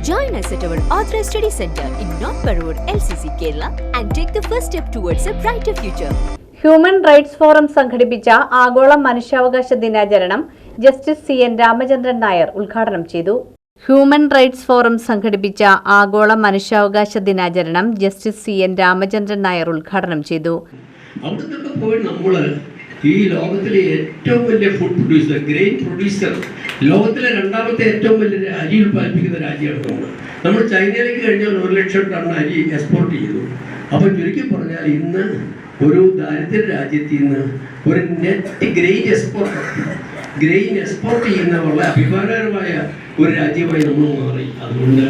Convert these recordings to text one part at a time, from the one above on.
Join us at our Authorized Study Center in North Parur, LCC, Kerala, and take the first step towards a brighter future. Human rights forum സംഘടിപ്പിച്ച ആഗോള മനുഷ്യാവകാശ ദിനാചരണം justice C N Ramachandran Nair ഉദ്ഘാടനം ചെയ്തു human rights forum സംഘടിപ്പിച്ച ആഗോള മനുഷ്യാവകാശ ദിനാചരണം justice C N Ramachandran Nair ഉദ്ഘാടനം ചെയ്തു ഈ ലോകത്തിലെ ഏറ്റവും വലിയ ഫുഡ് പ്രൊഡ്യൂസർ ഗ്രെയിൻ പ്രൊഡ്യൂസർ ലോകത്തിലെ രണ്ടാമത്തെ ഏറ്റവും വലിയ അരി ഉൽപ്പാദിപ്പിക്കുന്ന രാജ്യമാണ് നമ്മൾ നമ്മൾ ചൈനയിലേക്ക് കഴിഞ്ഞാൽ ഒരു ലക്ഷം ടൺ അരി എക്സ്പോർട്ട് ചെയ്തു. അപ്പോൾ ചുരുക്കി പറഞ്ഞാൽ ഇന്ന് ഒരു ദാരിദ്ര്യ രാജ്യത്തിൽ നിന്ന് ഒരു net grain export grain export ചെയ്യുന്ന വളരെ അഭിമാനകരമായ ഒരു രാജ്യമായി നമ്മൾ മാറി. അതുകൊണ്ട്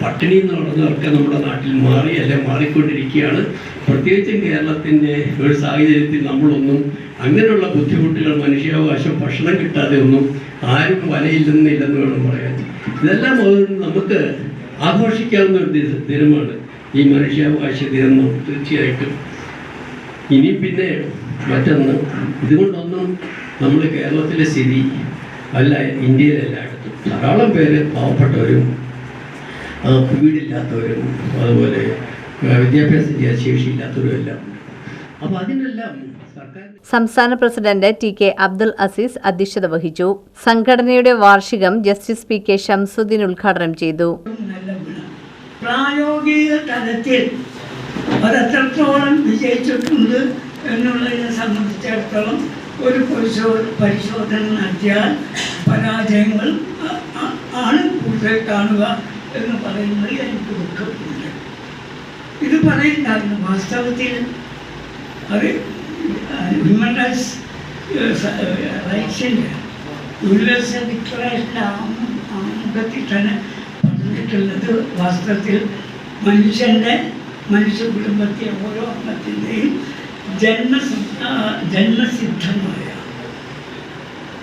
പട്ടിണി എന്ന് നമ്മുടെ നാട്ടിൽ മാറി അല്ലെ മാറിക്കൊണ്ടിരിക്കുകയാണ്. പ്രത്യേകിച്ചും കേരളത്തിന്റെ ഒരു സാഹചര്യത്തിൽ നമ്മളൊന്നും അങ്ങനെയുള്ള ബുദ്ധിമുട്ടുകൾ മനുഷ്യാവകാശം ഭക്ഷണം കിട്ടാതെ ഒന്നും ആരും വലയില്ലെന്നില്ലെന്ന് വേണം പറയാൻ. ഇതെല്ലാം നമുക്ക് ആഘോഷിക്കാവുന്ന ഒരു ദിനമാണ് ഈ മനുഷ്യാവകാശ ദിനം തീർച്ചയായിട്ടും. ഇനി പിന്നെ മറ്റൊന്ന് ഇതുകൊണ്ടൊന്നും നമ്മൾ കേരളത്തിലെ സ്ഥിതി അല്ല ഇന്ത്യയിലെല്ലായിടത്തും ധാരാളം പേര് പാവപ്പെട്ടവരും വീടില്ലാത്തവരും അതുപോലെ വിദ്യാഭ്യാസ ശേഷി ഇല്ലാത്തവരും ശേഷിയില്ലാത്തവരും എല്ലാം അപ്പോൾ അതിനെല്ലാം സംസ്ഥാന president T K Abdul Azeez അധ്യക്ഷത വഹിച്ചു. സംഘടനയുടെ വാർഷികം ജസ്റ്റിസ് പി കെ ഷംസുദ്ദീൻ ഉദ്ഘാടനം ചെയ്തു. പ്രായോഗിക തലത്തിൽ അതെത്രത്തോളം വിജയിച്ചിട്ടുണ്ട് എന്നുള്ളതിനെ സംബന്ധിച്ചിടത്തോളം ഒരു പരിശോ പരിശോധന നടത്തിയാൽ പരാജയങ്ങൾ ആണ് കൂടുതൽ കാണുക. എന്ന് പറയുന്നത് എനിക്ക് ദുഃഖമുണ്ട് ഇത് പറയുന്നുണ്ടായിരുന്നു വാസ്തവത്തിൽ അത് ഹ്യൂമൻ റൈറ്റ്സ് റൈറ്റ്സിന്റെ യൂണിവേഴ്സൽ ഡിക്ലറേഷന്റെ ആമുഖത്തിൽ തന്നെ പറഞ്ഞിട്ടുള്ളത്. വാസ്തവത്തിൽ മനുഷ്യന്റെ മനുഷ്യ കുടുംബത്തെ ഓരോ അംഗത്തിന്റെയും ജന്മ ജന്മസിദ്ധമായ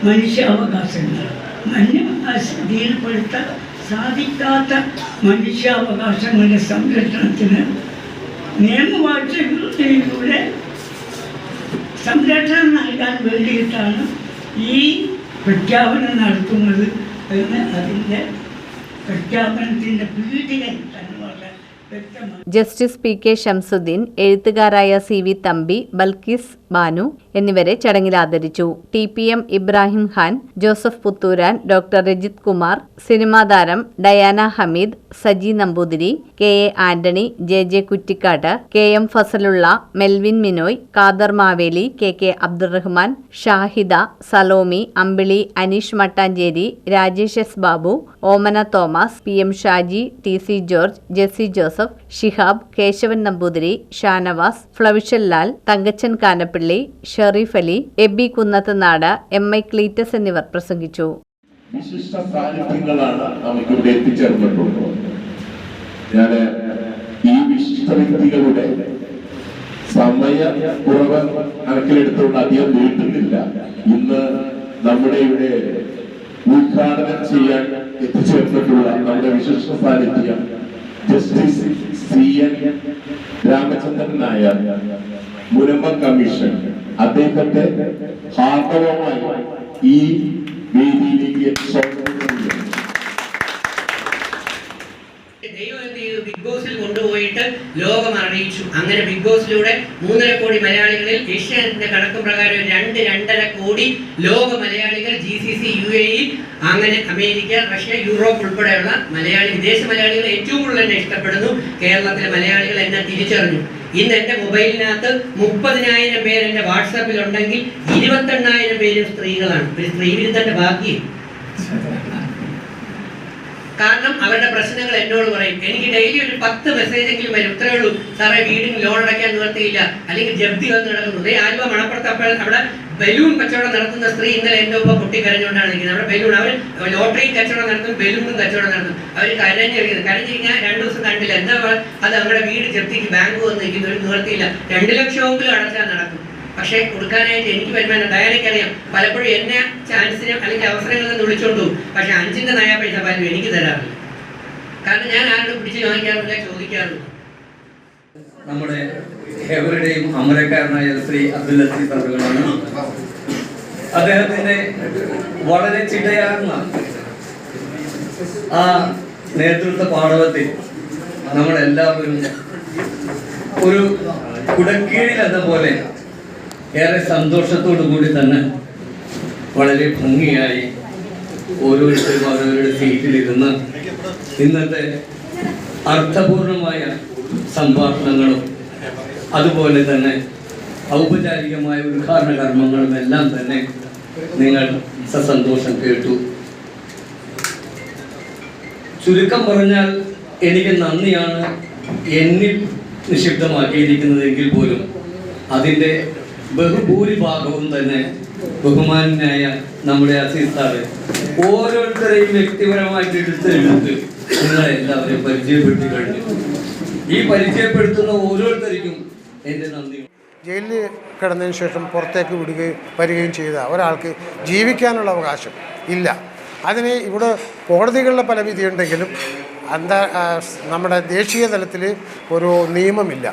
മനുഷ്യാവകാശങ്ങൾ മന്യസ്ഥിതിയിൽപ്പെടുത്താൻ സാധിക്കാത്ത മനുഷ്യാവകാശങ്ങളുടെ സംരക്ഷണത്തിന് നിയമവാഴ്ചകളിലൂടെ സംരക്ഷണം നൽകാൻ വേണ്ടിയിട്ടാണ് ഈ പ്രഖ്യാപനം നടത്തുന്നത് എന്ന് അതിന്റെ പ്രഖ്യാപനത്തിന്റെ വ്യക്തമാണ് ജസ്റ്റിസ് പി കെ ഷംസുദ്ദീൻ എഴുത്തുകാരായ സി വി തമ്പി ബൽക്കിസ് ബാനു എന്നിവരെ ചടങ്ങിൽ ആദരിച്ചു. T P M Ibrahim Khan Joseph Puthooran doctor Rajith Kumar cinema താരം Diana Hameed Saji Namboothiri K A Antony J J Kuttikkattu K M Fazalulla Melvin Minoy Kader Maveli K K Abdurahman Shahida Salomi Ambili Aneesh Mattancherry Rajesh S Babu Omana Thomas P M Shaji T C George Jessy Joseph Shihab Keshavan Namboothiri Shanavas ഫ്ലവിഷൽ Lal Thankachan Kanappilly Sherif Ali Aby Kunnathunad M I Cletus എന്നിവർ പ്രസംഗിച്ചു. സമയ നമ്മുടെ ഇവിടെ ഉദ്ഘാടനം ചെയ്യാൻ എത്തിച്ചേർന്നിട്ടുള്ള നമ്മുടെ വിശിഷ്ട സാന്നിധ്യം justice C N Ramachandran Nair മുനമ്പ commission. അദ്ദേഹത്തെ ഹാർദവമായി ഈ വേദിയിലേക്ക് സ്വാഗതം ചെയ്യുന്നു ദൈവം എന്ത് ചെയ്തു ബിഗ് ബോസിൽ കൊണ്ടുപോയിട്ട് ലോകം അറിയിച്ചു. അങ്ങനെ ബിഗ് ബോസിലൂടെ മൂന്നര കോടി മലയാളികളിൽ ഏഷ്യാനെറ്റിന്റെ കണക്ക് പ്രകാരം രണ്ട് രണ്ടര കോടി ലോക മലയാളികൾ G C C U A അങ്ങനെ അമേരിക്ക റഷ്യ യൂറോപ്പ് ഉൾപ്പെടെയുള്ള മലയാളി വിദേശ മലയാളികൾ ഏറ്റവും കൂടുതൽ എന്നെ ഇഷ്ടപ്പെടുന്നു. കേരളത്തിലെ മലയാളികൾ എന്നെ തിരിച്ചറിഞ്ഞു. ഇന്ന് എന്റെ മൊബൈലിനകത്ത് മുപ്പതിനായിരം പേര് വാട്സാപ്പിൽ ഉണ്ടെങ്കിൽ ഇരുപത്തെണ്ണായിരം പേരും സ്ത്രീകളാണ്. ഒരു സ്ത്രീ വിരുദ്ധന്റെ ഭാഗ്യം. കാരണം അവരുടെ പ്രശ്നങ്ങൾ എന്നോട് പറയും. എനിക്ക് ഡെയിലി ഒരു പത്ത് മെസ്സേജെങ്കിലും വരും. ഇത്രയേ ഉള്ളൂ. സാറേ വീടിന് ലോൺ അടയ്ക്കാൻ നിവർത്തിയില്ല. അല്ലെങ്കിൽ ജപ്തി വന്ന് കിടക്കുന്നു. ദേ ആലുവ മണപ്പുറത്ത് അപ്പോൾ അവിടെ ബലൂൺ കച്ചവടം നടത്തുന്ന സ്ത്രീ ഇന്നലെ എന്റെ ഒപ്പം പൊട്ടിക്കരഞ്ഞുകൊണ്ടാണ് നിൽക്കുന്നത് അവിടെ ബലൂൺ അവർ ലോട്ടറി കച്ചവടം നടത്തും ബലൂണും കച്ചവടം നടത്തും. അവർ കരഞ്ഞിരിക്കുന്നത് കരഞ്ഞിരിക്കാൻ രണ്ടു ദിവസം കണ്ടില്ല. എന്താ അത്? അവരുടെ വീട് ജപ്തിക്ക് ബാങ്ക് വന്ന് നിൽക്കുന്നു ഒരു നിവർത്തിയില്ല. രണ്ട് ലക്ഷമെങ്കിലും അടച്ചാൽ നടക്കും. പക്ഷേ കൊടുക്കാനായിട്ട് എനിക്ക് വരുമാനം ഡയറക്റ്റ് പലപ്പോഴും എന്നെ ചാൻസിന് അല്ലെങ്കിൽ അവസരങ്ങളിൽ നിന്ന് വിളിച്ചോണ്ടു പക്ഷെ അഞ്ചിന്റെ നയാ പൈസ പലരും എനിക്ക് തരാറില്ല. കാരണം ഞാൻ ആരോടും പിടിച്ച് ചോദിക്കാറില്ല ചോദിക്കാറില്ല. നമ്മുടെ എവരുടെയും അമരക്കാരനായ ശ്രീ അബ്ദുൽ അസീസ് അവറുകളാണ് അദ്ദേഹത്തിന്റെ വളരെ ചിട്ടയാർന്ന ആ നേതൃത്വ പാഠവത്തിൽ നമ്മളെല്ലാവരും ഒരു കുടക്കീഴിലെന്ന പോലെ ഏറെ സന്തോഷത്തോടു കൂടി തന്നെ വളരെ ഭംഗിയായി ഓരോരുത്തരും അവരവരുടെ സീറ്റിലിരുന്ന് ഇന്നത്തെ അർത്ഥപൂർണമായ സംഭാഷണങ്ങളും അതുപോലെ തന്നെ ഔപചാരികമായ ഉദ്ഘാടന കർമ്മങ്ങളും എല്ലാം തന്നെ നിങ്ങൾ സസന്തോഷം കേട്ടു. ചുരുക്കം പറഞ്ഞാൽ എനിക്ക് നന്ദിയാണ് എന്നിൽ നിക്ഷിപ്തമാക്കിയിരിക്കുന്നതെങ്കിൽ പോലും അതിന്റെ ബഹുഭൂരിഭാഗവും തന്നെ ബഹുമാനായ നമ്മുടെ അസീസ് ഓരോരുത്തരെയും വ്യക്തിപരമായിട്ട് എടുത്തെടുത്ത് നിങ്ങളെ എല്ലാവരെയും പരിചയപ്പെടുത്തി കഴിഞ്ഞു. ഈ പരിചയപ്പെടുത്തുന്ന ഓരോരുത്തർക്കും എന്റെ നന്ദി. ജയിലിൽ കിടന്നതിന് ശേഷം പുറത്തേക്ക് വിടുകയും വരികയും ചെയ്ത ഒരാൾക്ക് ജീവിക്കാനുള്ള അവകാശം ഇല്ല. അതിന് ഇവിടെ കോടതികളിലെ പല വിധിയുണ്ടെങ്കിലും അന്താ നമ്മുടെ ദേശീയ തലത്തിൽ ഒരു നിയമമില്ല.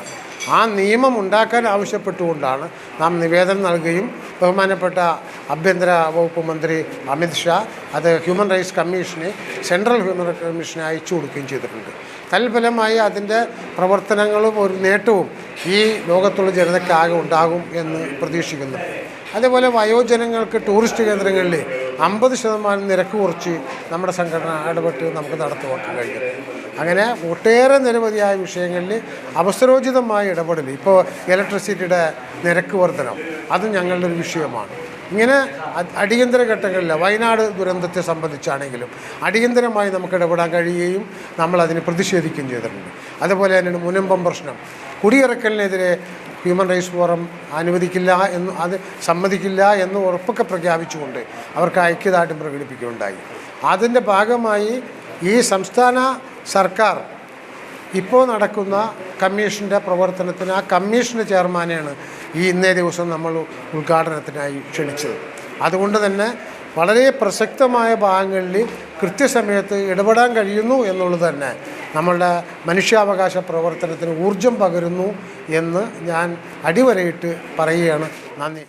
ആ നിയമം ഉണ്ടാക്കാൻ ആവശ്യപ്പെട്ടുകൊണ്ടാണ് നാം നിവേദനം നൽകുകയും ബഹുമാനപ്പെട്ട ആഭ്യന്തര വകുപ്പ് മന്ത്രി അമിത്ഷാ അത് ഹ്യൂമൻ റൈറ്റ്സ് കമ്മീഷനെ സെൻട്രൽ ഹ്യൂമൻ റൈറ്റ്സ് കമ്മീഷനെ അയച്ചു കൊടുക്കുകയും ചെയ്തിട്ടുണ്ട്. തൽഫലമായി അതിന്റെ പ്രവർത്തനങ്ങളും ഒരു നേട്ടവും ഈ ലോകത്തുള്ള ജനതയ്ക്കാകെ ഉണ്ടാകും എന്ന് പ്രതീക്ഷിക്കുന്നു. അതേപോലെ വയോജനങ്ങൾക്ക് ടൂറിസ്റ്റ് കേന്ദ്രങ്ങളിൽ അമ്പത് ശതമാനം നിരക്ക് കുറച്ച് നമ്മുടെ സംഘടന ഇടപെട്ട് നമുക്ക് നടത്തുവാക്കാൻ കഴിയും. അങ്ങനെ ഒട്ടേറെ നിരവധിയായ വിഷയങ്ങളിൽ അവസരോചിതമായ ഇടപെടൽ ഇപ്പോൾ ഇലക്ട്രിസിറ്റിയുടെ നിരക്ക് വർധനം അതും ഞങ്ങളുടെ ഒരു വിഷയമാണ്. ഇങ്ങനെ അടിയന്തര ഘട്ടങ്ങളിൽ വയനാട് ദുരന്തത്തെ സംബന്ധിച്ചാണെങ്കിലും അടിയന്തരമായി നമുക്ക് ഇടപെടാൻ കഴിയുകയും നമ്മൾ അതിന് പ്രതിഷേധിക്കുകയും ചെയ്തിട്ടുണ്ട്. അതുപോലെ തന്നെ മുനമ്പം പ്രശ്നം. കുടിയിറക്കലിനെതിരെ ഹ്യൂമൻ റൈറ്റ്സ് ഫോറം അനുവദിക്കില്ല എന്ന് അത് സമ്മതിക്കില്ല എന്ന് ഉറപ്പൊക്കെ പ്രഖ്യാപിച്ചുകൊണ്ട് അവർക്ക് ഐക്യദാർഢ്യം പ്രകടിപ്പിക്കുകയുണ്ടായി. അതിന്റെ ഭാഗമായി ഈ സംസ്ഥാന സർക്കാർ ഇപ്പോൾ നടക്കുന്ന കമ്മീഷന്റെ പ്രവർത്തനത്തിന് ആ കമ്മീഷന്റെ ചെയർമാനെയാണ് ഈ ഇന്നേ ദിവസം നമ്മൾ ഉദ്ഘാടനത്തിനായി ക്ഷണിച്ചത്. അതുകൊണ്ട് തന്നെ വളരെ പ്രസക്തമായ ഭാഗങ്ങളിൽ കൃത്യസമയത്ത് ഇടപെടാൻ കഴിയുന്നു എന്നുള്ളത് തന്നെ നമ്മളുടെ മനുഷ്യാവകാശ പ്രവർത്തനത്തിന് ഊർജം പകരുന്നു എന്ന് ഞാൻ അടിവരയിട്ട് പറയുകയാണ്. നന്ദി.